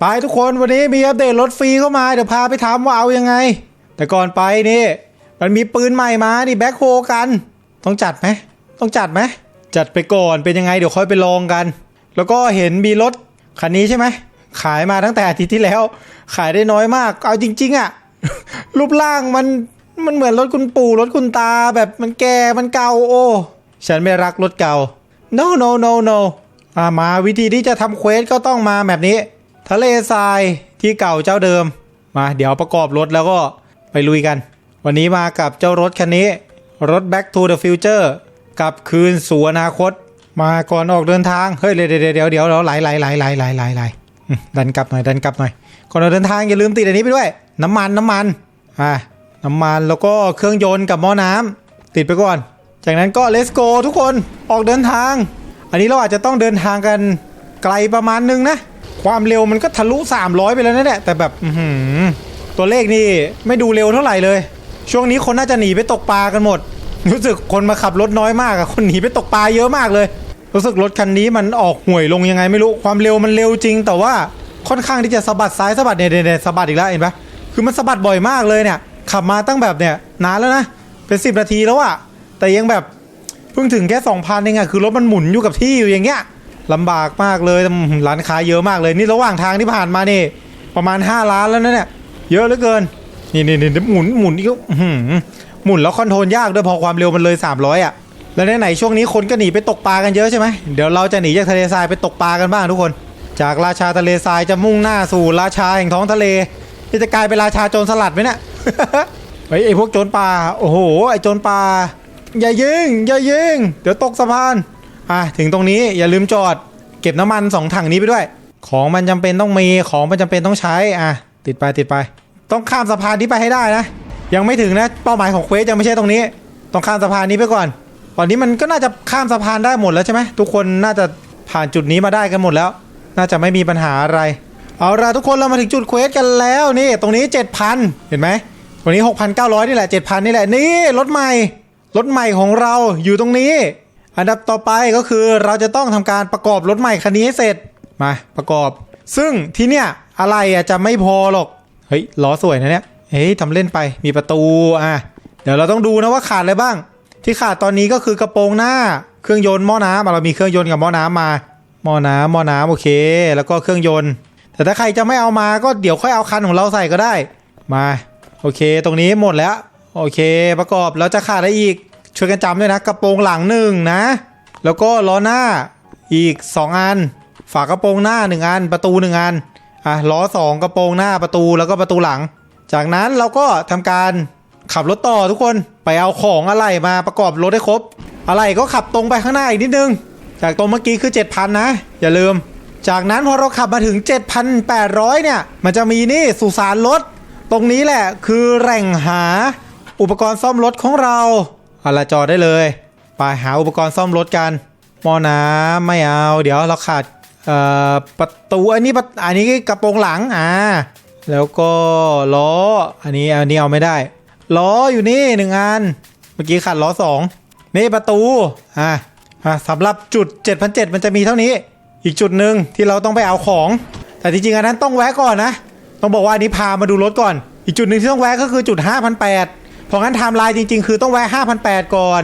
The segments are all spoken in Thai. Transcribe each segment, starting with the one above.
ไปทุกคนวันนี้มีอัปเดตรถฟรีเข้ามา เดี๋ยวพาไปทำว่าเอายังไง แต่ก่อนไปนี่ มันมีปืนใหม่มานี่แบ็คโฮกัน ต้องจัดไหมต้องจัดไหมจัดไปก่อนเป็นยังไงเดี๋ยวค่อยไปลองกัน แล้วก็เห็นมีรถคันนี้ใช่ไหมขายมาตั้งแต่อาทิตย์ที่แล้ว ขายได้น้อยมาก เอาจริง ๆอะรูปร่างมันมันเหมือนรถคุณปู่รถคุณตาแบบมันแก่มันเก่าโอ้ฉันไม่รักรถเก่า no no no no อ่ามาวิธีที่จะทำเควสก็ต้องมาแบบนี้ ทะเลทรายที่เก่าเจ้าเดิม มาเดี๋ยวประกอบรถแล้วก็ไปลุยกัน วันนี้มากับเจ้ารถคันนี้ รถ Back to the Future กับคืนสู่อนาคต มาก่อนออกเดินทาง เฮ้ยเดี๋ยวเดี๋ยวเดี๋ยวเดี๋ยวเราไหลไหลไหลไหลไหลไหลไหลดันกลับหน่อยดันกลับหน่อย ก่อนออกเดินทางอย่าลืมติดอันนี้ไปด้วย น้ำมันน้ำมันอ่าน้ำมันแล้วก็เครื่องยนต์กับหม้อน้ำติดไปก่อน จากนั้นก็ let's go ทุกคนออกเดินทาง อันนี้เราอาจจะต้องเดินทางกันไกลประมาณนึงนะ ความเร็วมันก็ทะลุ 300 ไปแล้วนะเนี่ยแต่แบบหือตัวเลขนี่ไม่ดูเร็วเท่าไหร่เลย ช่วงนี้คนน่าจะหนีไปตกปลากันหมด รู้สึกคนมาขับรถน้อยมากอะคนหนีไปตกปลาเยอะมากเลย รู้สึกรถคันนี้มันออกห่วยลงยังไงไม่รู้ความเร็วมันเร็วจริง แต่ว่าค่อนข้างที่จะสะบัดซ้ายสะบัดเนี่ยเนี่ยเนี่ยสะบัดอีกแล้วเห็นปะคือมันสะบัดบ่อยมากเลยเนี่ย ขับมาตั้งแบบเนี่ยนานแล้วนะเป็น10นาทีแล้วอะแต่ยังแบบเพิ่งถึงแค่2,000เองอะคือรถมันหมุนอยู่กับที่อยู่อย่างเงี้ย ลำบากมากเลยร้านค้าเยอะมากเลยนี่ระหว่างทางที่ผ่านมานี่ประมาณ 5 ล้านแล้วนะเนี่ยเยอะเหลือเกิน นี่นี่นี่หมุนหมุนนี่ก็หมุนแล้วคอนโทรลยากด้วยพอความเร็วมันเลย 300อะแล้วไหนช่วงนี้คนก็หนีไปตกปลากันเยอะใช่ไหมเดี๋ยวเราจะหนีจากทะเลทรายไปตกปลากันบ้างทุกคน จากราชาทะเลทรายจะมุ่งหน้าสู่ราชาแห่งท้องทะเลนี่จะกลายเป็นราชาโจรสลัดไหมเนี่ยเฮ้ไอพวกโจรป่าโอ้โหไอ้โจรป่าอย่ายิงอย่ายิงเดี๋ยวตกสะพาน อะถึงตรงนี้อย่าลืมจอด เก็บน้ำมันสองถังนี้ไปด้วย ของมันจำเป็นต้องมีของมันจำเป็นต้องใช้อะติดไปติดไป ต้องข้ามสะพานนี้ไปให้ได้นะ ยังไม่ถึงนะเป้าหมายของเควสยังไม่ใช่ตรงนี้ ต้องข้ามสะพานนี้ไปก่อนตอนนี้มันก็น่าจะข้ามสะพานได้หมดแล้วใช่ไหมทุกคนน่าจะผ่านจุดนี้มาได้กันหมดแล้ว น่าจะไม่มีปัญหาอะไร เอาละทุกคนเรามาถึงจุดเควสกันแล้วนี่ตรงนี้ 7,000 เห็นไหมตรงนี้ 6,900 นี่แหละ 7,000 นี่แหละนี่รถใหม่รถใหม่ของเราอยู่ตรงนี้ อันดับต่อไปก็คือเราจะต้องทำการประกอบรถใหม่คันนี้ให้เสร็จมาประกอบ ซึ่งที่เนี้ยอะไรอะจะไม่พอหรอกเฮ้ยล้อสวยนะเนี่ยเฮ้ยทำเล่นไปมีประตูอะเดี๋ยวเราต้องดูนะว่าขาดอะไรบ้าง ที่ขาดตอนนี้ก็คือกระโปรงหน้าเครื่องยนต์หม้อน้ำเรามีเครื่องยนต์กับหม้อน้ำมาหม้อน้ำหม้อน้ำโอเค แล้วก็เครื่องยนต์ แต่ถ้าใครจะไม่เอามาก็เดี๋ยวค่อยเอาคันของเราใส่ก็ได้มาโอเค ตรงนี้หมดแล้ว โอเค ประกอบแล้วจะขาดอะไรอีก ช่วยกันจำด้วยนะ กระโปรงหลังหนึ่งนะ แล้วก็ล้อหน้าอีก 2 อัน ฝากระโปรงหน้า 1 อัน ประตู 1 อัน อะ ล้อสองกระโปรงหน้าประตูแล้วก็ประตูหลัง จากนั้นเราก็ทำการขับรถต่อทุกคน ไปเอาของอะไรมาประกอบรถให้ครบ อะไรก็ขับตรงไปข้างหน้าอีกนิดนึง จากตรงเมื่อกี้คือ 7,000 นะ อย่าลืม จากนั้นพอเราขับมาถึง 7,800 เนี่ย มันจะมีนี่สุสานรถ ตรงนี้แหละคือแหล่งหาอุปกรณ์ซ่อมรถของเรา เอาละจอดได้เลย ไปหาอุปกรณ์ซ่อมรถกันหมอน้ำไม่เอา เดี๋ยวเราขาดประตูอันนี้ประอันนี้กระโปรงหลังอ่าแล้วก็ล้ออันนี้อันนี้เอาไม่ได้ล้ออยู่นี่หนึ่งอันเมื่อกี้ขาดล้อสองนี่ประตูอ่าอ่าสำหรับจุด 7,700 มันจะมีเท่านี้ อีกจุดหนึ่งที่เราต้องไปเอาของ แต่จริงๆอันนั้นต้องแวะก่อนนะ ต้องบอกว่าอันนี้พามาดูรถก่อน อีกจุดหนึ่งที่ต้องแวะก็คือจุด 5,800 เพราะงั้นไทม์ไลน์จริง ๆ คือต้องแวะ5,800ก่อน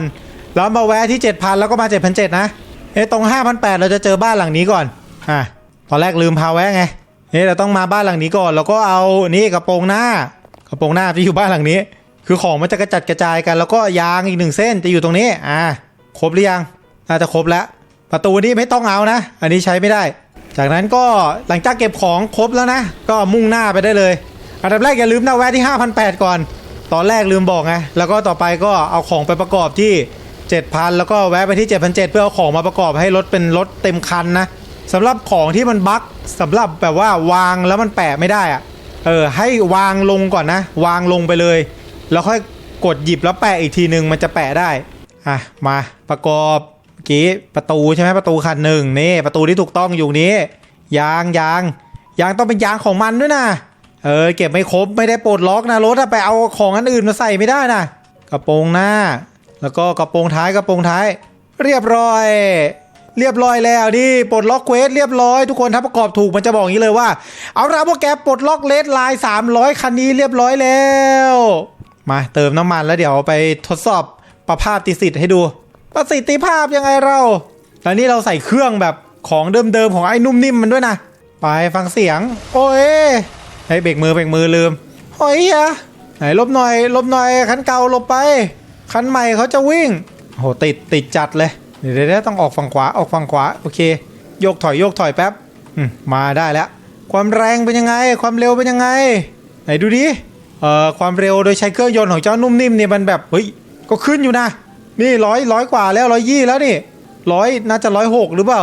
แล้วมาแวะที่ 7,000 แล้วก็มา7,700นะเอ้ตรง5,800เราจะเจอบ้านหลังนี้ก่อนอะตอนแรกลืมพาแวะไงเอ้เราต้องมาบ้านหลังนี้ก่อน แล้วก็เอานี่กระโปรงหน้ากระโปรงหน้าที่อยู่บ้านหลังนี้ คือของมันจะกระจัดกระจายกัน แล้วก็ยางอีกหนึ่งเส้นจะอยู่ตรงนี้อ่าครบหรือยังน่าจะครบแล้ว ประตูนี้ไม่ต้องเอานะ อันนี้ใช้ไม่ได้ จากนั้นก็หลังจากเก็บของครบแล้วนะ ก็มุ่งหน้าไปได้เลย อันดับแรกอย่าลืมนะแวะที่ 5,800 ก่อน ตอนแรกลืมบอกไง แล้วก็ต่อไปก็เอาของไปประกอบที่ 7,000 แล้วก็แวะไปที่ 7,700 เพื่อเอาของมาประกอบให้รถเป็นรถเต็มคันนะสำหรับของที่มันบั๊กสำหรับแบบว่าวางแล้วมันแปะไม่ได้อะเออให้วางลงก่อนนะ วางลงไปเลย แล้วค่อยกดหยิบแล้วแปะอีกทีนึงมันจะแปะได้อะมาประกอบกี้ประตูใช่ไหมประตูคันหนึ่งนี่ประตูที่ถูกต้องอยู่นี้ยางยางยางต้องเป็นยางของมันด้วยนะ เออเก็บไม่ครบไม่ได้ปลดล็อกนะรถอะไปเอาของอันอื่นมาใส่ไม่ได้นะกระโปรงหน้า แล้วก็กระโปรงท้ายกระโปรงท้าย เรียบร้อย เรียบร้อยแล้วนี่ปลดล็อกเควสเรียบร้อยทุกคนถ้าประกอบถูกมันจะบอกอย่างนี้เลยว่า เอาละพวกแกปลดล็อกเลสไลน์300 คันนี้เรียบร้อยแล้ว มาเติมน้ำมันแล้วเดี๋ยวไปทดสอบประภาพติสิทธิ์ให้ดู ประสิทธิภาพยังไงเราแล้วนี่เราใส่เครื่องแบบของเดิมๆของไอ้นุ่มนิ่มมันด้วยนะไปฟังเสียง โอ้ย ไอ้ยเบรกมือเบรกมือลืมโอ้ยอะไหนลบหน่อยลบหน่อยคันเก่าลบไป คันใหม่เขาจะวิ่งโหติดติดจัดเลยเดี๋ยวเดี๋ยต้องออกฝั่งขวาออกฝั่งขวาโอเค โยกถอยโยกถอยแป๊บอืมาได้แล้ว ความแรงเป็นยังไง ความเร็วเป็นยังไง ไหนดูดิเอ่อความเร็วโดยใช้เครื่องยนต์ของเจ้านุ่มนิ่มเนี่ยมันแบบเฮ้ยก็ขึ้นอยู่นะ นี่ร้อยร้อยกว่าแล้วร้อยยี่แล้วนี่ร้อยน่าจะร้อยหกหรือเปล่า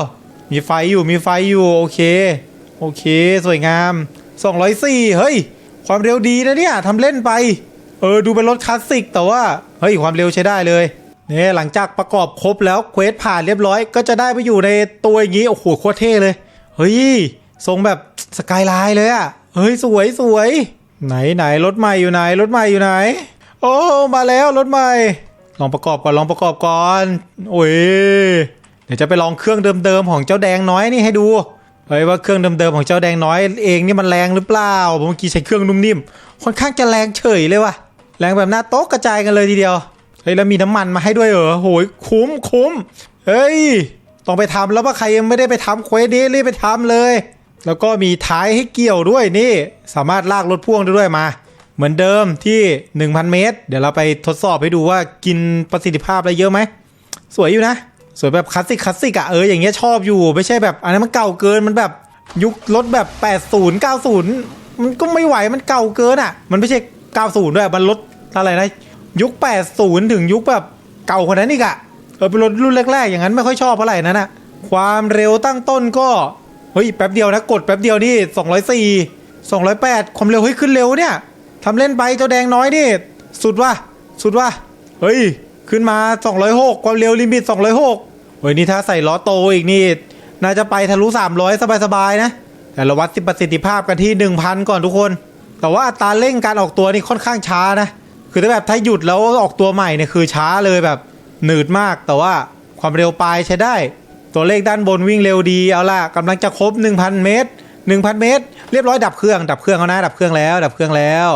มีไฟอยู่มีไฟอยู่โอเค โอเค สวยงาม 204 เฮ้ย ความเร็วดีนะเนี่ยทำเล่นไป เออ ดูเป็นรถคลาสสิก แต่ว่า เฮ้ย ความเร็วใช้ได้เลยเนี่ยหลังจากประกอบครบแล้วเควสผ่านเรียบร้อย ก็จะได้ไปอยู่ในตัวอย่างนี้ โอ้โหโคตรเท่เลย เฮ้ย ทรงแบบสกายไลน์เลยอะเฮ้ย สวยสวย ไหนไหนรถใหม่อยู่ไหน รถใหม่อยู่ไหน โอ้ มาแล้วรถใหม่ ลองประกอบก่อนลองประกอบก่อน โอ้ย เดี๋ยวจะไปลองเครื่องเดิมๆของเจ้าแดงน้อยนี่ให้ดู เฮ้ยว่าเครื่องเดิมๆของเจ้าแดงน้อยเองนี่มันแรงหรือเปล่าผมเมื่อกี้ใช้เครื่องนุ่มนิ่มค่อนข้างจะแรงเฉยเลยว่ะแรงแบบหน้าโต๊ะกระจายกันเลยทีเดียวเฮ้ยแล้วมีน้ำมันมาให้ด้วยเหรอโหยคุ้มคุ้มเฮ้ยต้องไปทำแล้วว่าใครยังไม่ได้ไปทำเควสนี้รีบไปทำเลย แล้วก็มีท้ายให้เกี่ยวด้วยนี่ สามารถลากรถพ่วงได้ด้วยมา เหมือนเดิมที่ 1,000 เมตร เดี๋ยวเราไปทดสอบให้ดูว่ากินประสิทธิภาพอะไรเยอะไหมสวยอยู่นะ สวยแบบคลาสสิกคลาสสิกอะเอออย่างเงี้ยชอบอยู่ ไม่ใช่แบบอันนั้นมันเก่าเกินมันแบบยุครถแบบ 80 90 มันก็ไม่ไหวมันเก่าเกินอะมันไม่ใช่ 90 ด้วยมันรถอะไรนะยุค 80 ถึงยุคแบบเก่ากว่านั้นอีกอะเออเป็นรถรุ่นแรกๆ อย่างนั้นไม่ค่อยชอบเท่าไหร่นั่นอะความเร็วตั้งต้นก็เฮ้ยแป๊บเดียวนะกดแป๊บเดียวนี่204 208 ความเร็วเฮ้ยขึ้นเร็วเนี่ยทำเล่นไปเจ้าแดงน้อยนี่สุดว่ะสุดว่ะเฮ้ย ขึ้นมา 206 ความเร็วลิมิต 206เฮ้ยนี่ถ้าใส่ล้อโตอีกนี่น่าจะไปทะลุ 300 สบายๆนะ แต่เราวัดประสิทธิภาพกันที่ 1,000 ก่อนทุกคน แต่ว่าอัตราเร่งการออกตัวนี่ค่อนข้างช้านะ คือถ้าแบบถ้าหยุดแล้วออกตัวใหม่เนี่ยคือช้าเลยแบบหนืดมาก แต่ว่าความเร็วปลายใช้ได้ ตัวเลขด้านบนวิ่งเร็วดี เอาล่ะกำลังจะครบ 1,000 เมตร 1,000 เมตร เรียบร้อยดับเครื่อง ดับเครื่องเอานะ ดับเครื่องแล้ว ดับเครื่องแล้ว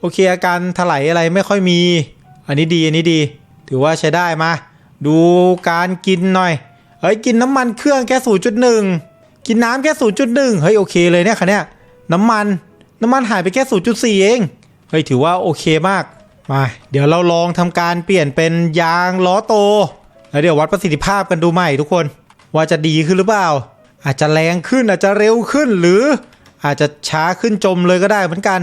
โอเคอาการถลายอะไรไม่ค่อยมี อันนี้ดี อันนี้ดี ถือว่าใช้ได้มา ดูการกินหน่อย เฮ้ยกินน้ำมันเครื่องแค่0.1กินน้ำแค่0.1เฮ้ยโอเคเลยเนี่ยคันเนี้ยน้ำมันน้ำมันหายไปแค่0.4เองเฮ้ยถือว่าโอเคมากมาเดี๋ยวเราลองทำการเปลี่ยนเป็นยางล้อโตแล้วเดี๋ยววัดประสิทธิภาพกันดูใหม่ทุกคน ว่าจะดีขึ้นหรือเปล่า อาจจะแรงขึ้นอาจจะเร็วขึ้นหรือ อาจจะช้าขึ้นจมเลยก็ได้เหมือนกัน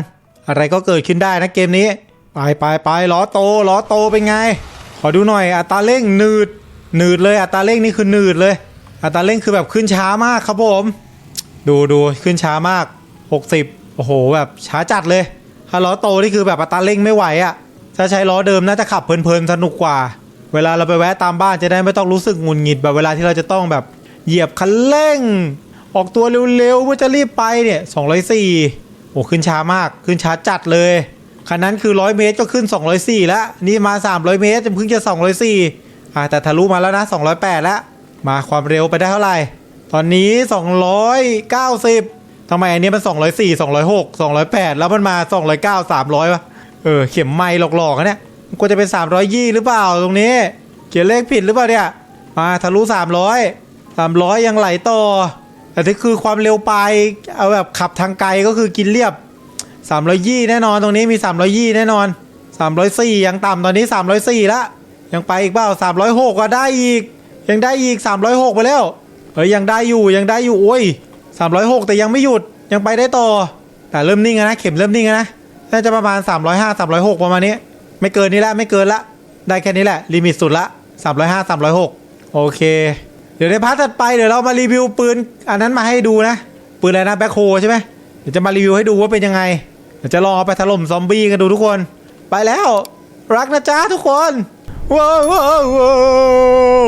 อะไรก็เกิดขึ้นได้นะเกมนี้ ไปไปไปล้อโตล้อโตเป็นไง ขอดูหน่อยอัตราเร่งหนืดหนืดเลยอัตราเร่งนี่คือหนืดเลย อัตราเร่งคือแบบขึ้นช้ามากครับผม ดูดูขึ้นช้ามาก 60 โอ้โห แบบช้าจัดเลยถ้าล้อโตนี่คือแบบอัตราเร่งไม่ไหวอะ่ะถ้าใช้ล้อเดิมน่าจะขับเพลินๆสนุกกว่า เวลาเราไปแวะตามบ้านจะได้ไม่ต้องรู้สึกงุนหงิดแบบเวลาที่เราจะต้องแบบเหยียบคันเร่ง ออกตัวเร็วๆเพื่อจะรีบไปเนี่ย204โอ้ขึ้นช้ามากขึ้นช้าจัดเลย คันนั้นคือ 100 เมตรก็ขึ้น 204 แล้ว นี่มา 300 เมตรจะเพิ่งจะ 204อ่าแต่ทะลุมาแล้วนะ 208 แล้ว มาความเร็วไปได้เท่าไหร่ ตอนนี้ 290ทำไมอันนี้มัน 204 206 208 แล้วมันมา 209 300วะเออ เข็มไม่หลอกๆอะเนี่ยมันควรจะเป็น 320 หรือเปล่าตรงนี้ เขียนเลขผิดหรือเปล่าเนี่ย มาทะลุ 300 300 ยังไหลต่อแต่ที่คือความเร็วไป เอาแบบขับทางไกลก็คือกินเรียบ 320แน่นอนตรงนี้มี320แน่นอน304ยังต่ำตอนนี้304ละยังไปอีกเปล่า306ก็ได้อีก ยังได้อีก306ไปแล้วเฮ้ยยังได้อยู่ยังได้อยู่โอ้ย306แต่ยังไม่หยุดยังไปได้ต่อ แต่เริ่มนิ่งนะเข็มเริ่มนิ่งนะน่าจะประมาณ 305 306 ประมาณนี้ ไม่เกินนี้ละไม่เกินละ ได้แค่นี้แหละ ลิมิตสุดละ 305 306 โอเค เดี๋ยวในพาร์ทถัดไปเดี๋ยวเรามารีวิวปืน อันนั้นมาให้ดูนะ ปืนอะไรนะแบ็คโฮใช่ไหมเดี๋ยวจะมารีวิวให้ดูว่าเป็นยังไง ดี๋ยวจะลองเอาไปถล่มซอมบี้กันดูทุกคน ไปแล้ว รักนะจ๊ะทุกคนว้าวว้าวว้าว